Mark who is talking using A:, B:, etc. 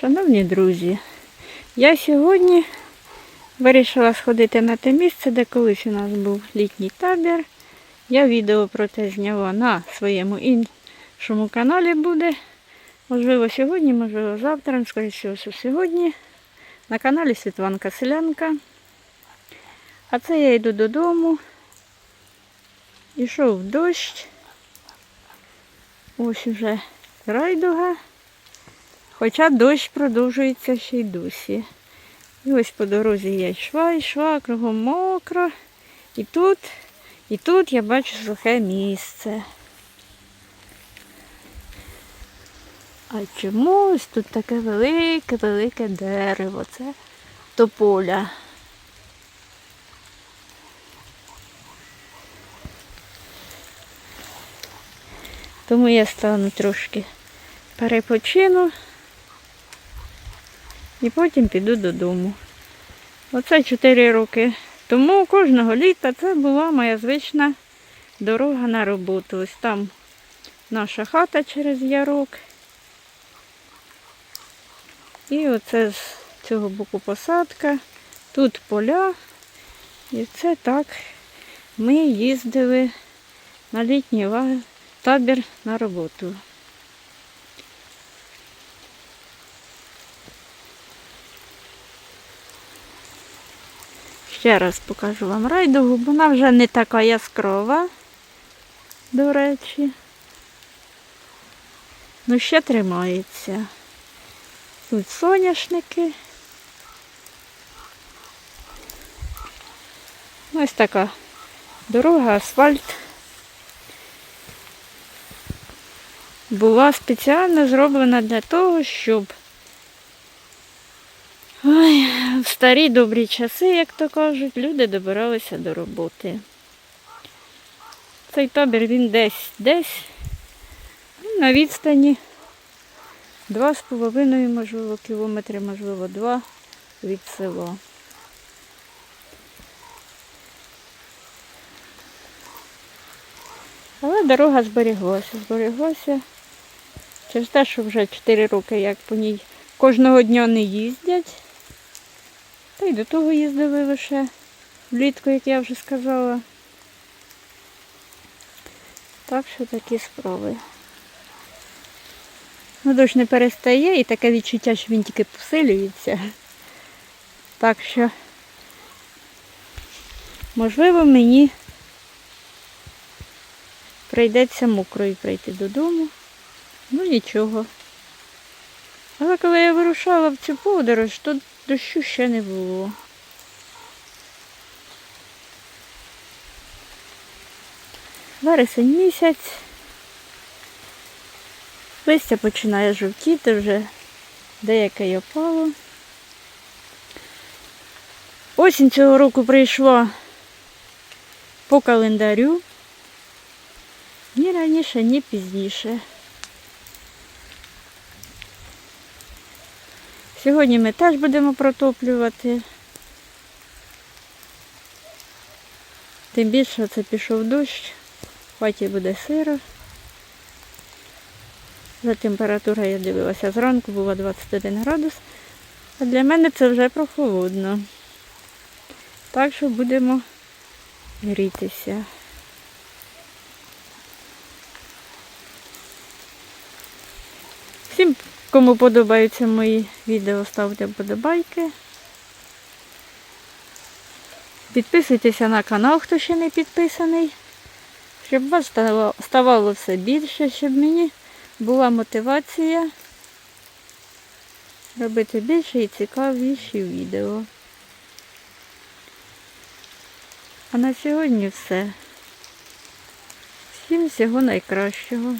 A: Шановні друзі, я сьогодні вирішила сходити на те місце, де колись у нас був літній табір. Я відео про те зняла на своєму іншому каналі буде. Можливо, сьогодні, можливо, завтра, ну, скоріше що сьогодні. На каналі Світланка Селянка. А це я йду додому. Ішов дощ. Ось уже райдуга. Хоча дощ продовжується ще й досі. І ось по дорозі я йшла, йшла, кругом мокро. І тут, і тут я бачу сухе місце. А чомусь тут таке велике-велике дерево. Це тополя. Тому я стану трошки перепочину і потім піду додому. Оце 4 роки тому кожного літа це була моя звична дорога на роботу. Ось там наша хата через ярок. І оце з цього боку посадка. Тут поля. І це так ми їздили на літній табір на роботу. Ще раз покажу вам райдугу, бо вона вже не така яскрава, до речі. Ну ще тримається. Тут соняшники. Ось така дорога, асфальт. була спеціально зроблена для того, щоб ой, старі добрі часи, як то кажуть, люди добиралися до роботи. Цей табір він десь, десь ну, на відстані два з половиною, можливо, кілометри, можливо, два від села. Але дорога зберіглася, зберіглася. Через те, що вже 4 роки, як по ній кожного дня не їздять. Та й до того їздили лише влітку, як я вже сказала. Так що такі справи. Ну, дощ не перестає і таке відчуття, що він тільки посилюється. Так що, можливо, мені прийдеться мокрою прийти додому. Ну нічого. Але коли я вирушала в цю подорож, то дощу ще не було. Вересень місяць. Листя починає жовтіти вже, деяке й опало. Осінь цього року прийшла по календарю. Ні раніше, ні пізніше. Сьогодні ми теж будемо протоплювати. Тим більше це пішов дощ, в хаті буде сиро. За температура я дивилася зранку, була 21 градус, а для мене це вже прохолодно. Так що будемо грітися. Всім, кому подобаються мої відео, ставте вподобайки. Підписуйтеся на канал, хто ще не підписаний, щоб вас ставало, все більше, щоб мені була мотивація робити більше і цікавіші відео. А на сьогодні все. Всім всього найкращого.